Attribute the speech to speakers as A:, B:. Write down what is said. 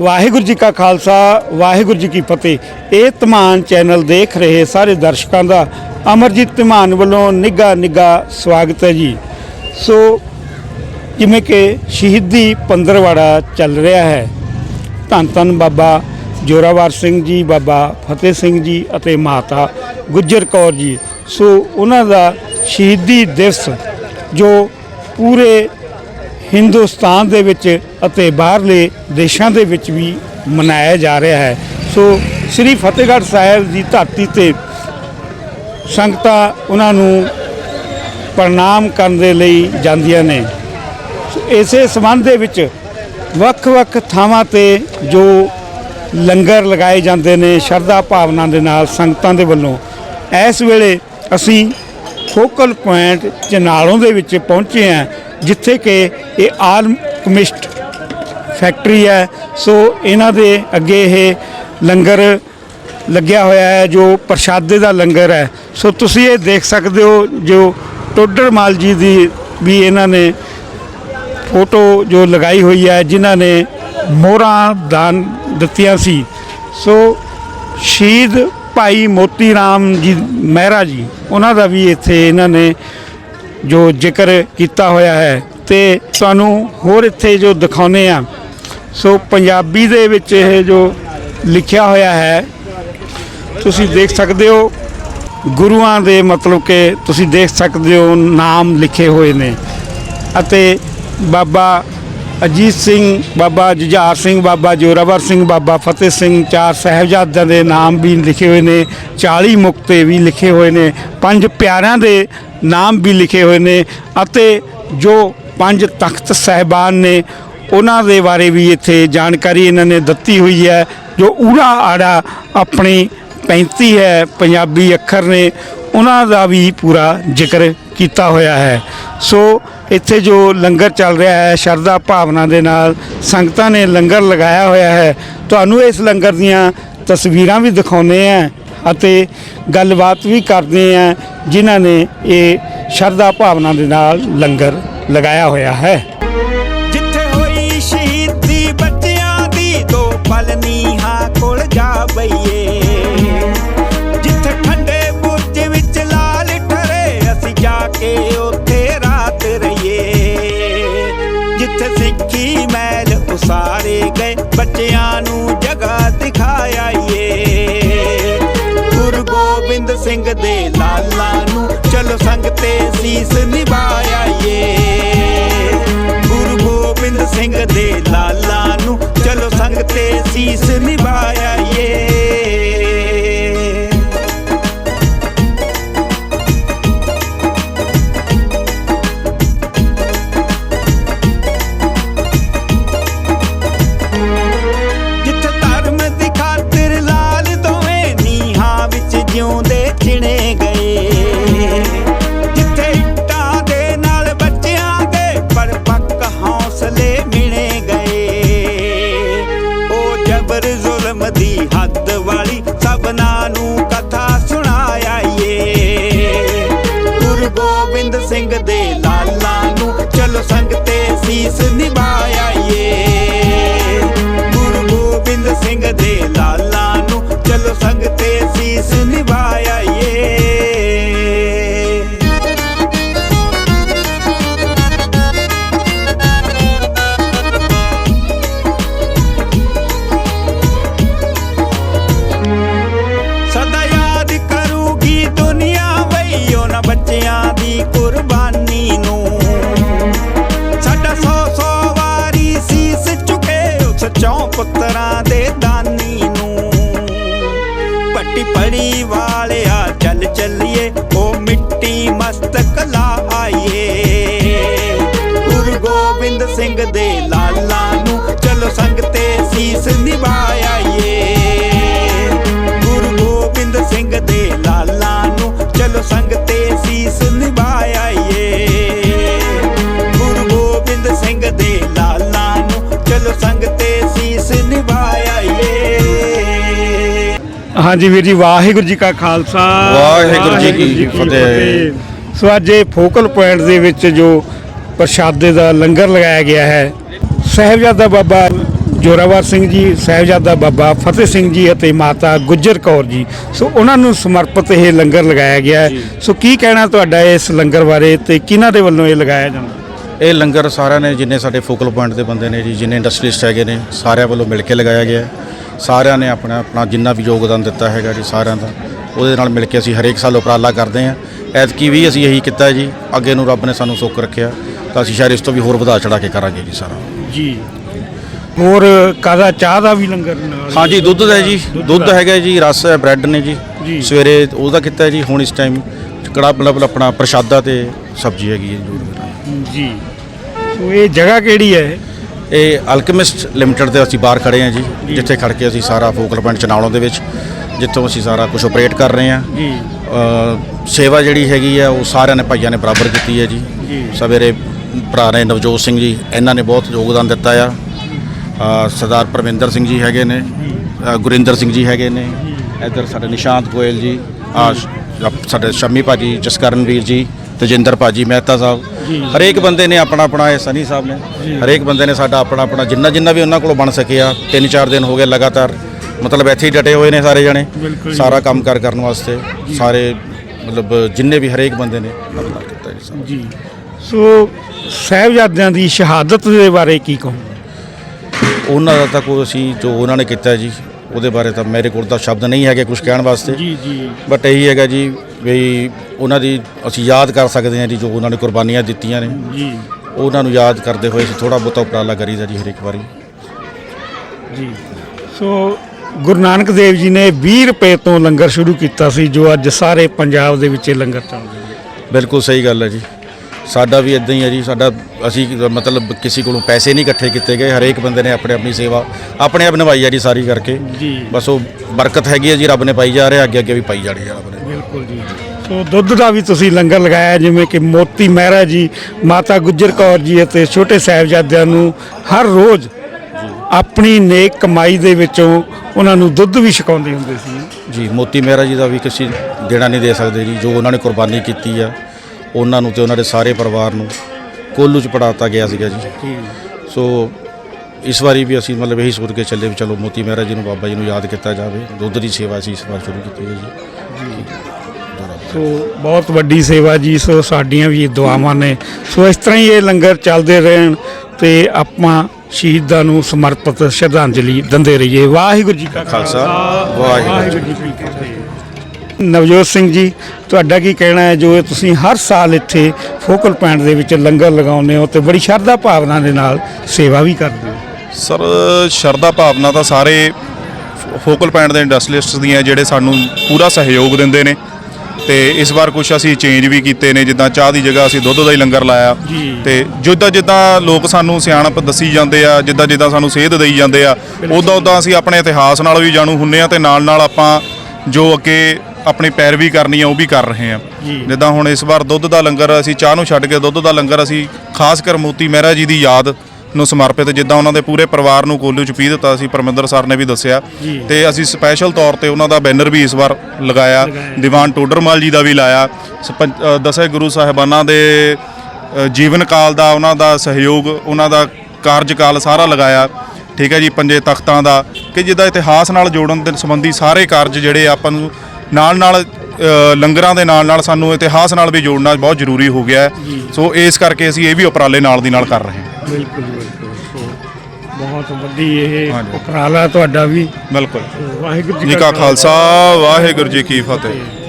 A: ਵਾਹਿਗੁਰੂ ਜੀ ਕਾ ਖਾਲਸਾ, ਵਾਹਿਗੁਰੂ ਜੀ ਕੀ ਫਤਿਹ। ਇਹ ਧਮਾਨ ਚੈਨਲ ਦੇਖ ਰਹੇ ਸਾਰੇ ਦਰਸ਼ਕਾਂ ਦਾ ਅਮਰਜੀਤ ਧਮਾਨ ਵੱਲੋਂ ਨਿੱਘਾ ਨਿੱਘਾ ਸਵਾਗਤ ਹੈ ਜੀ। ਸੋ, ਜਿਵੇਂ ਕਿ ਸ਼ਹੀਦੀ ਪੰਦਰਵਾੜਾ ਚੱਲ ਰਿਹਾ ਹੈ, ਧੰਨ ਧੰਨ ਬਾਬਾ ਜੋਰਾਵਰ ਸਿੰਘ ਜੀ, ਬਾਬਾ ਫਤਿਹ ਸਿੰਘ ਜੀ ਅਤੇ ਮਾਤਾ ਗੁੱਜਰ ਕੌਰ ਜੀ। ਸੋ, ਉਹਨਾਂ ਦਾ ਸ਼ਹੀਦੀ ਦਿਵਸ ਜੋ ਪੂਰੇ ਹਿੰਦੁਸਤਾਨ ਦੇ ਵਿੱਚ ਅਤੇ ਬਾਹਰਲੇ ਦੇਸ਼ਾਂ ਦੇ ਵਿੱਚ ਵੀ ਮਨਾਇਆ ਜਾ ਰਿਹਾ ਹੈ। ਸੋ ਸ੍ਰੀ ਫਤਿਹਗੜ੍ਹ ਸਾਹਿਬ ਦੀ ਧਰਤੀ ਤੇ ਸੰਗਤਾਂ ਉਹਨਾਂ ਨੂੰ ਪ੍ਰਣਾਮ ਕਰਨ ਦੇ ਲਈ ਜਾਂਦੀਆਂ ਨੇ। ਇਸੇ ਸੰਬੰਧ ਦੇ ਵਿੱਚ ਵੱਖ-ਵੱਖ ਥਾਵਾਂ ਤੇ ਜੋ ਲੰਗਰ ਲਗਾਏ ਜਾਂਦੇ ਨੇ, ਸ਼ਰਧਾ ਭਾਵਨਾ ਦੇ ਨਾਲ ਸੰਗਤਾਂ ਦੇ ਵੱਲੋਂ, ਇਸ ਵੇਲੇ ਅਸੀਂ ਫੋਕਲ ਪੁਆਇੰਟ ਚਨਾਲੋਂ ਦੇ ਵਿੱਚ ਪਹੁੰਚੇ ਹਾਂ, ਜਿੱਥੇ ਕਿ ਇਹ ਆਲ ਕਮਿਸਟ ਫੈਕਟਰੀ ਹੈ। ਸੋ ਇਹਨਾਂ ਦੇ ਅੱਗੇ ਇਹ ਲੰਗਰ ਲੱਗਿਆ ਹੋਇਆ ਹੈ, ਜੋ ਪ੍ਰਸ਼ਾਦੇ ਦਾ ਲੰਗਰ ਹੈ। ਸੋ ਤੁਸੀਂ ਇਹ ਦੇਖ ਸਕਦੇ ਹੋ ਜੋ ਟੋਡਰ ਮਾਲ ਜੀ ਦੀ ਵੀ ਇਹਨਾਂ ਨੇ ਫੋਟੋ ਜੋ ਲਗਾਈ ਹੋਈ ਹੈ, ਜਿਨ੍ਹਾਂ ਨੇ ਮੋਹਰਾਂ ਦਾਨ ਦਿੱਤੀਆਂ ਸੀ। ਸੋ ਸ਼ਹੀਦ ਭਾਈ ਮੋਤੀ ਰਾਮ ਜੀ ਮਹਿਰਾ ਜੀ, ਉਹਨਾਂ ਦਾ ਵੀ ਇੱਥੇ ਇਹਨਾਂ ਨੇ ਜੋ ਜ਼ਿਕਰ ਕੀਤਾ ਹੋਇਆ ਹੈ। ਤੇ ਤੁਹਾਨੂੰ ਹੋਰ ਇੱਥੇ ਜੋ ਦਿਖਾਉਨੇ ਆ, ਸੋ ਪੰਜਾਬੀ ਦੇ ਵਿੱਚ ਇਹ ਜੋ ਲਿਖਿਆ ਹੋਇਆ ਹੈ, ਤੁਸੀਂ ਦੇਖ ਸਕਦੇ ਹੋ, ਗੁਰੂਆਂ ਦੇ ਮਤਲਬ ਕਿ ਤੁਸੀਂ ਦੇਖ ਸਕਦੇ ਹੋ ਨਾਮ ਲਿਖੇ ਹੋਏ ਨੇ। ਅਤੇ ਬਾਬਾ ਅਜੀਤ ਸਿੰਘ, ਬਾਬਾ ਜੁਝਾਰ ਸਿੰਘ, ਬਾਬਾ ਜੋਰਾਵਰ ਸਿੰਘ, ਬਾਬਾ ਫਤਿਹ ਸਿੰਘ, ਚਾਰ ਸਾਹਿਬਜ਼ਾਦਿਆਂ ਦੇ ਨਾਮ ਵੀ ਲਿਖੇ ਹੋਏ ਨੇ 40 ਮੁਕਤੇ ਵੀ ਲਿਖੇ ਹੋਏ ਨੇ, ਪੰਜ ਪਿਆਰਿਆਂ ਦੇ ਨਾਮ ਵੀ ਲਿਖੇ ਹੋਏ ਨੇ, ਅਤੇ ਜੋ ਪੰਜ ਤਖਤ ਸਹਿਬਾਨ ਨੇ ਉਹਨਾਂ ਦੇ ਬਾਰੇ ਵੀ ਇੱਥੇ ਜਾਣਕਾਰੀ ਇਹਨਾਂ ਨੇ ਦਿੱਤੀ ਹੋਈ ਹੈ, ਜੋ ਊੜਾ ਆੜਾ ਆਪਣੀ 35 ਹੈ ਪੰਜਾਬੀ ਅੱਖਰ ਨੇ, ਉਹਨਾਂ ਦਾ ਵੀ ਪੂਰਾ ਜ਼ਿਕਰ ਕੀਤਾ ਹੋਇਆ ਹੈ। ਸੋ ਇੱਥੇ ਜੋ ਲੰਗਰ ਚੱਲ ਰਿਹਾ ਹੈ, ਸ਼ਰਧਾ ਭਾਵਨਾ ਦੇ ਨਾਲ ਸੰਗਤਾਂ ਨੇ ਲੰਗਰ ਲਗਾਇਆ ਹੋਇਆ ਹੈ। ਤੁਹਾਨੂੰ ਇਸ ਲੰਗਰ ਦੀਆਂ ਤਸਵੀਰਾਂ ਵੀ ਦਿਖਾਉਂਦੇ ਆ ਅਤੇ ਗੱਲਬਾਤ ਵੀ ਕਰਦੇ ਆ ਜਿਨ੍ਹਾਂ ਨੇ ਇਹ ਸ਼ਰਧਾ ਭਾਵਨਾ ਦੇ ਨਾਲ ਲੰਗਰ ਲਗਾਇਆ ਹੋਇਆ ਹੈ।
B: ਸਿੰਘ ਦੇ ਲਾਲਾਂ ਨੂੰ। ਚਲੋ ਸੰਗ ਤੇ ਸੀਸ ਨਿਭਾਇਆ ਏ। ਗੁਰੂ ਗੋਬਿੰਦ ਸਿੰਘ ਦੇ ਲਾਲਾਂ ਨੂੰ। ਚਲੋ ਸੰਗ ਤੇ ਸੀਸ ਨਿਭਾਇਆ ਏ। ਪੁੱਤਰਾਂ ਦੇ ਦਾਨੀ ਨੂੰ। ਪੱਟੀ ਪੜੀ ਵਾਲਿਆ, ਚੱਲ ਚੱਲੀਏ, ਉਹ ਮਿੱਟੀ ਮਸਤਕ ਲਾ ਆਈਏ ਗੁਰੂ ਗੋਬਿੰਦ ਸਿੰਘ ਦੇ ਲਾਲਾਂ ਨੂੰ ਚਲੋ ਸੰਗ ਤੇ ਸੀਸ ਨਿਭਾਇਆ
A: ਹਾਂਜੀ ਵੀਰ ਜੀ ਵਾਹਿਗੁਰੂ ਜੀ ਕਾ ਖਾਲਸਾ।
C: ਵਾਹਿਗੁਰੂ ਜੀ ਕੀ ਫਤਿਹ।
A: ਸੋ ਅੱਜ ਇਹ ਫੋਕਲ ਪੁਆਇੰਟ ਦੇ ਵਿੱਚ ਜੋ ਪ੍ਰਸ਼ਾਦੇ ਦਾ ਲੰਗਰ ਲਗਾਇਆ ਗਿਆ ਹੈ ਸਾਹਿਬਜ਼ਾਦਾ ਬਾਬਾ ਜੋਰਾਵਰ ਸਿੰਘ ਜੀ ਸਾਹਿਬਜ਼ਾਦਾ ਬਾਬਾ ਫਤਿਹ ਸਿੰਘ ਜੀ ਅਤੇ ਮਾਤਾ ਗੁਜਰ ਕੌਰ ਜੀ। ਸੋ ਉਹਨਾਂ ਨੂੰ ਸਮਰਪਿਤ ਇਹ ਲੰਗਰ ਲਗਾਇਆ ਗਿਆ ਹੈ। ਸੋ ਕੀ ਕਹਿਣਾ ਤੁਹਾਡਾ ਇਸ ਲੰਗਰ ਬਾਰੇ ਤੇ ਕਿਹਨਾਂ ਦੇ ਵੱਲੋਂ ਇਹ ਲਗਾਇਆ ਜਾਂਦਾ?
C: ਇਹ ਲੰਗਰ ਸਾਰਿਆਂ ਨੇ ਜਿੰਨੇ ਸਾਡੇ ਫੋਕਲ ਪੁਆਇੰਟ ਦੇ ਬੰਦੇ ਨੇ ਜੀ ਜਿੰਨੇ ਇੰਡਸਟਰੀਸਟ ਹੈਗੇ ਨੇ ਸਾਰਿਆਂ ਵੱਲੋਂ ਮਿਲ ਕੇ ਲਗਾਇਆ ਗਿਆ ਹੈ। ਸਾਰਿਆਂ ਨੇ ਆਪਣਾ ਆਪਣਾ ਜਿੰਨਾ ਵੀ ਯੋਗਦਾਨ ਦਿੱਤਾ ਹੈਗਾ ਜੀ ਸਾਰਿਆਂ ਦਾ ਉਹਦੇ ਨਾਲ ਮਿਲ ਕੇ ਅਸੀਂ ਹਰੇਕ ਸਾਲ ਉਪਰਾਲਾ ਕਰਦੇ ਹਾਂ। ਐਤਕੀ ਵੀ ਅਸੀਂ ਇਹੀ ਕੀਤਾ ਜੀ ਅੱਗੇ ਨੂੰ ਰੱਬ ਨੇ ਸਾਨੂੰ ਸੁੱਖ ਰੱਖਿਆ ਤਾਂ ਅਸੀਂ ਸ਼ਾਇਦ ਇਸ ਤੋਂ ਵੀ ਹੋਰ ਵਧਾ ਚੜਾ ਕੇ ਕਰਾਂਗੇ ਜੀ ਸਾਰਾ।
A: ਜੀ। ਹੋਰ ਕਾਦਾ ਚਾਹ ਦਾ ਵੀ ਲੰਗਰ ਨਾਲ?
C: ਹਾਂਜੀ ਦੁੱਧ ਦਾ ਜੀ ਦੁੱਧ ਹੈਗਾ ਜੀ ਰਸ ਹੈ ਬ੍ਰੈਡ ਨੇ
A: ਜੀ।
C: ਸਵੇਰੇ ਉਹਦਾ ਕੀਤਾ ਜੀ ਹੁਣ ਇਸ ਟਾਈਮ ਕੜਾ ਮਤਲਬ ਆਪਣਾ ਪ੍ਰਸ਼ਾਦਾ ਤੇ ਸਬਜ਼ੀ ਹੈਗੀ ਜੀ।
A: ਜੀ। ਸੋ ਇਹ ਜਗ੍ਹਾ ਕਿਹੜੀ ਹੈ? ਇਹ?
C: ਅਲਕੈਮਿਸਟ ਲਿਮਟਿਡ ਦੇ ਅਸੀਂ ਬਾਹਰ ਖੜੇ ਹਾਂ ਜੀ ਜਿੱਥੇ ਖੜ ਕੇ ਅਸੀਂ ਸਾਰਾ ਫੋਕਲ ਪੁਆਇੰਟ ਚਨਾਲੋਂ ਦੇ ਵਿੱਚ ਜਿੱਥੋਂ ਅਸੀਂ ਸਾਰਾ ਕੁਝ ਆਪਰੇਟ ਕਰ ਰਹੇ ਹਾਂ।
A: ਜੀ।
C: ਸੇਵਾ ਜਿਹੜੀ ਹੈਗੀ ਆ ਉਹ ਸਾਰਿਆਂ ਨੇ ਭਾਈਆਂ ਨੇ ਬਰਾਬਰ ਕੀਤੀ ਹੈ ਜੀ। ਸਵੇਰੇ ਭਰਾ ਨੇ ਨਵਜੋਤ ਸਿੰਘ ਜੀ ਇਹਨਾਂ ਨੇ ਬਹੁਤ ਯੋਗਦਾਨ ਦਿੱਤਾ ਆ। ਸਰਦਾਰ ਪਰਮਿੰਦਰ ਸਿੰਘ ਜੀ ਹੈਗੇ ਨੇ ਗੁਰਿੰਦਰ ਸਿੰਘ ਜੀ ਹੈਗੇ ਨੇ ਇੱਧਰ ਸਾਡੇ ਨਿਸ਼ਾਂਤ ਗੋਇਲ ਜੀ ਆ ਸਾਡੇ ਸ਼ਮੀ ਭਾਜੀ ਜਸਕਰਨਵੀਰ ਜੀ ਤਜਿੰਦਰ ਭਾਜੀ ਮਹਿਤਾ ਸਾਹਿਬ। ਹਰੇਕ ਬੰਦੇ ਨੇ ਆਪਣਾ ਆਪਣਾ ਇਹ ਸਨੀ ਸਾਹਿਬ ਨੇ। ਹਰੇਕ ਬੰਦੇ ਨੇ ਸਾਡਾ ਆਪਣਾ ਆਪਣਾ ਜਿੰਨਾ ਜਿੰਨਾ ਵੀ ਉਹਨਾਂ ਕੋਲੋਂ ਬਣ ਸਕਿਆ ਤਿੰਨ ਚਾਰ ਦਿਨ ਹੋ ਗਏ ਲਗਾਤਾਰ। ਮਤਲਬ ਇੱਥੇ ਹੀ ਡਟੇ ਹੋਏ ਨੇ ਸਾਰੇ ਜਣੇ। ਸਾਰਾ ਕੰਮ ਕਾਰ ਕਰਨ ਵਾਸਤੇ ਸਾਰੇ ਮਤਲਬ ਜਿੰਨੇ ਵੀ ਹਰੇਕ ਬੰਦੇ ਨੇ ਆਪਣਾ ਕੀਤਾ। ਜੀ
A: ਸੋ ਸਾਹਿਬਜ਼ਾਦਿਆਂ ਦੀ ਸ਼ਹਾਦਤ ਦੇ ਬਾਰੇ ਕੀ ਕਹੋ
C: ਉਹਨਾਂ ਦਾ ਤਾਂ ਕੋਈ ਅਸੀਂ ਜੋ ਉਹਨਾਂ ਨੇ ਕੀਤਾ ਜੀ ਉਹਦੇ ਬਾਰੇ ਤਾਂ ਮੇਰੇ ਕੋਲ ਤਾਂ ਸ਼ਬਦ ਨਹੀਂ ਹੈਗੇ ਕੁਝ ਕਹਿਣ ਵਾਸਤੇ।
A: ਜੀ ਜੀ।
C: ਬਟ ਇਹੀ ਹੈਗਾ ਜੀ ਵੀ ਉਹਨਾਂ ਦੀ ਅਸੀਂ ਯਾਦ ਕਰ ਸਕਦੇ ਹਾਂ ਜੀ ਜੋ ਉਹਨਾਂ ਨੇ ਕੁਰਬਾਨੀਆਂ ਦਿੱਤੀਆਂ ਨੇ।
A: ਜੀ।
C: ਉਹਨਾਂ ਨੂੰ ਯਾਦ ਕਰਦੇ ਹੋਏ ਅਸੀਂ ਥੋੜਾ ਬਹੁਤਾ ਉਪਰਾਲਾ ਕਰੀਦਾ ਜੀ ਹਰੇਕ ਵਾਰੀ।
A: ਜੀ। ਸੋ ਗੁਰੂ ਨਾਨਕ ਦੇਵ ਜੀ ਨੇ 20 ਰੁਪਏ ਤੋਂ ਲੰਗਰ ਸ਼ੁਰੂ ਕੀਤਾ ਸੀ ਜੋ ਅੱਜ ਸਾਰੇ ਪੰਜਾਬ ਦੇ ਵਿੱਚ ਇਹ ਲੰਗਰ ਚੱਲਦਾ
C: ਬਿਲਕੁਲ ਸਹੀ ਗੱਲ ਹੈ ਜੀ। ਸਾਡਾ ਵੀ ਇਦਾਂ ਹੀ ਹੈ ਜੀ ਸਾਡਾ ਅਸੀਂ ਮਤਲਬ ਕਿਸੇ ਕੋਲੋਂ ਪੈਸੇ ਨਹੀਂ ਇਕੱਠੇ ਕੀਤੇ ਗਏ ਹਰੇਕ ਬੰਦੇ ਨੇ ਆਪਣੇ ਆਪਣੀ ਸੇਵਾ ਆਪਣੇ ਆਪ ਨਿਭਾਈ ਹੈ ਜੀ ਸਾਰੀ ਕਰਕੇ।
A: ਜੀ।
C: ਬਸ ਉਹ ਬਰਕਤ ਹੈਗੀ ਹੈ ਜੀ ਰੱਬ ਨੇ ਪਾਈ ਜਾ ਰਿਹਾ ਅੱਗੇ ਅੱਗੇ ਵੀ ਪਾਈ ਜਾਣੀ ਹੈ ਰੱਬ ਨੇ।
A: ਬਿਲਕੁਲ ਜੀ। ਸੋ ਦੁੱਧ ਦਾ ਵੀ ਤੁਸੀਂ ਲੰਗਰ ਲਗਾਇਆ ਜਿਵੇਂ ਕਿ ਮੋਤੀ ਮਹਿਰਾ ਜੀ ਮਾਤਾ ਗੁਜਰ ਕੌਰ ਜੀ ਅਤੇ ਛੋਟੇ ਸਾਹਿਬਜ਼ਾਦਿਆਂ ਨੂੰ ਹਰ ਰੋਜ਼ ਆਪਣੀ ਨੇਕ ਕਮਾਈ ਦੇ ਵਿੱਚੋਂ ਉਹਨਾਂ ਨੂੰ ਦੁੱਧ ਵੀ ਛਕਾਉਂਦੇ ਹੁੰਦੇ ਸੀ।
C: ਜੀ ਮੋਤੀ ਮਹਿਰਾ ਜੀ ਦਾ ਵੀ ਕਿਸੇ ਦੇਣਾ ਨਹੀਂ ਦੇ ਸਕਦੇ ਜੀ ਜੋ ਉਹਨਾਂ ਨੇ ਕੁਰਬਾਨੀ ਕੀਤੀ ਆ। ਉਹਨਾਂ ਨੂੰ ਤੇ ਉਹਨਾਂ ਦੇ ਸਾਰੇ ਪਰਿਵਾਰ ਨੂੰ ਕੋਲੂ ਚ ਪੜਾਤਾ ਗਿਆ ਸੀਗਾ ਜੀ। ਸੋ ਇਸ ਵਾਰੀ ਵੀ ਅਸੀਂ ਮਤਲਬ ਇਹੀ ਸੋਚ ਕੇ ਚੱਲੇ ਵੀ ਚਲੋ ਮੋਤੀ ਮਹਿਰਾ ਜੀ ਨੂੰ ਬਾਬਾ ਜੀ ਨੂੰ ਯਾਦ ਕੀਤਾ ਜਾਵੇ। ਦੁੱਧ ਦੀ ਸੇਵਾ ਅਸੀਂ ਇਸ ਵਾਰ ਸ਼ੁਰੂ ਕੀਤੀ ਹੈ ਜੀ।
A: ਸੋ ਬਹੁਤ ਵੱਡੀ ਸੇਵਾ ਜੀ ਸੋ ਸਾਡੀਆਂ ਵੀ ਦੁਆਵਾਂ ਨੇ। ਸੋ ਇਸ ਤਰ੍ਹਾਂ ਹੀ ਇਹ ਲੰਗਰ ਚੱਲਦੇ ਰਹਿਣ ਤੇ ਆਪਾਂ ਸ਼ਹੀਦਾਂ ਨੂੰ ਸਮਰਪਿਤ ਸ਼ਰਧਾਂਜਲੀ ਦਿੰਦੇ ਰਹੀਏ। ਵਾਹਿਗੁਰੂ ਜੀ ਕਾ
C: ਖਾਲਸਾ, ਵਾਹਿਗੁਰੂ
A: ਜੀ ਕੀ ਫਤਿਹ। ਨਵਜੋਤ ਸਿੰਘ ਜੀ ਤੁਹਾਡਾ ਕੀ ਕਹਿਣਾ ਹੈ ਜੋ ਤੁਸੀਂ ਹਰ ਸਾਲ ਇੱਥੇ ਫੋਕਲ ਪੁਆਇੰਟ ਦੇ ਵਿੱਚ ਲੰਗਰ ਲਗਾਉਂਦੇ ਹੋ ਤੇ ਬੜੀ ਸ਼ਰਧਾ ਭਾਵਨਾ ਦੇ ਨਾਲ ਸੇਵਾ ਵੀ ਕਰਦੇ ਹੋ?
D: ਸਰ ਸ਼ਰਧਾ ਭਾਵਨਾ ਤਾਂ ਸਾਰੇ ਫੋਕਲ ਪੁਆਇੰਟ ਦੇ ਇੰਡਸਟਰੀਲਿਸਟਸ ਦੀਆਂ ਜਿਹੜੇ ਸਾਨੂੰ ਪੂਰਾ ਸਹਿਯੋਗ ਦਿੰਦੇ ਨੇ ਤੇ ਇਸ ਵਾਰ ਕੁਝ ਅਸੀਂ ਚੇਂਜ ਵੀ ਕੀਤੇ ਨੇ ਜਿੱਦਾਂ ਚਾਹ ਦੀ ਜਗ੍ਹਾ ਅਸੀਂ ਦੁੱਧ ਦਾ ਹੀ ਲੰਗਰ ਲਾਇਆ। ਤੇ ਜਿੱਦਾਂ ਜਿੱਦਾਂ ਲੋਕ ਸਾਨੂੰ ਸਿਆਣਪ ਦੱਸੀ ਜਾਂਦੇ ਆ ਜਿੱਦਾਂ ਜਿੱਦਾਂ ਸਾਨੂੰ ਸੇਧ ਦੇਈ ਜਾਂਦੇ ਆ ਉਦਾਂ ਉਦਾਂ ਅਸੀਂ ਆਪਣੇ ਇਤਿਹਾਸ ਨਾਲ ਵੀ ਜਾਣੂ ਹੁੰਨੇ ਆ ਤੇ ਨਾਲ ਨਾਲ ਆਪਾਂ ਜੋ ਅੱਗੇ ਆਪਣੀ ਪੈਰਵੀ ਕਰਨੀ ਆ ਉਹ ਵੀ ਕਰ ਰਹੇ ਆ। ਜਿੱਦਾਂ ਹੁਣ ਇਸ ਵਾਰ ਦੁੱਧ ਦਾ ਲੰਗਰ ਅਸੀਂ ਚਾਹ ਨੂੰ ਛੱਡ ਕੇ ਦੁੱਧ ਦਾ ਲੰਗਰ ਅਸੀਂ ਖਾਸ ਕਰ ਮੋਤੀ ਮਹਿਰਾ ਜੀ ਦੀ ਯਾਦ ਨੂੰ ਸਮਰਪਿਤ ਜਿੱਦਾਂ ਉਹਨਾਂ ਦੇ ਪੂਰੇ ਪਰਿਵਾਰ ਨੂੰ ਕੋਲੂ ਚ ਪੀ ਦਿੱਤਾ ਸੀ ਪਰਮਿੰਦਰ ਸਰ ਨੇ ਵੀ ਦੱਸਿਆ। ਤੇ ਅਸੀਂ ਸਪੈਸ਼ਲ ਤੌਰ ਤੇ ਉਹਨਾਂ ਦਾ ਬੈਨਰ ਵੀ ਇਸ ਵਾਰ ਲਗਾਇਆ। ਦੀਵਾਨ ਟੋਡਰਮਲ ਜੀ ਦਾ ਵੀ ਲਾਇਆ ਦਸੇ ਗੁਰੂ ਸਾਹਿਬਾਨਾਂ ਦੇ ਜੀਵਨ ਕਾਲ ਦਾ ਉਹਨਾਂ ਦਾ ਸਹਿਯੋਗ ਉਹਨਾਂ ਦਾ ਕਾਰਜਕਾਲ ਸਾਰਾ ਲਗਾਇਆ ਠੀਕ ਹੈ ਜੀ ਪੰਜੇ ਤਖਤਾਂ ਦਾ ਕਿ ਜਿਹਦਾ ਇਤਿਹਾਸ ਨਾਲ ਜੋੜਨ ਦੇ ਸੰਬੰਧੀ ਸਾਰੇ ਕਾਰਜ ਜਿਹੜੇ ਆਪਾਂ ਨੂੰ ਨਾਲ ਨਾਲ ਲੰਗਰਾਂ ਦੇ ਨਾਲ ਨਾਲ ਸਾਨੂੰ ਇਤਿਹਾਸ ਨਾਲ ਵੀ ਜੋੜਨਾ ਬਹੁਤ ਜ਼ਰੂਰੀ ਹੋ ਗਿਆ ਹੈ। ਸੋ ਇਸ ਕਰਕੇ ਅਸੀਂ ਇਹ ਵੀ ਉਪਰਾਲੇ ਨਾਲ ਦੀ ਨਾਲ ਕਰ ਰਹੇ ਹਾਂ।
A: ਬਿਲਕੁਲ ਬਿਲਕੁਲ। ਸੋ ਬਹੁਤ ਵੱਡੀ ਇਹ। ਉਪਰਾਲਾ ਤੁਹਾਡਾ ਵੀ।
D: ਬਿਲਕੁਲ।
A: ਵਾਹਿਗੁਰੂ
D: ਜੀ ਕਾ ਖਾਲਸਾ ਵਾਹਿਗੁਰੂ ਜੀ ਕੀ ਫਤਿਹ।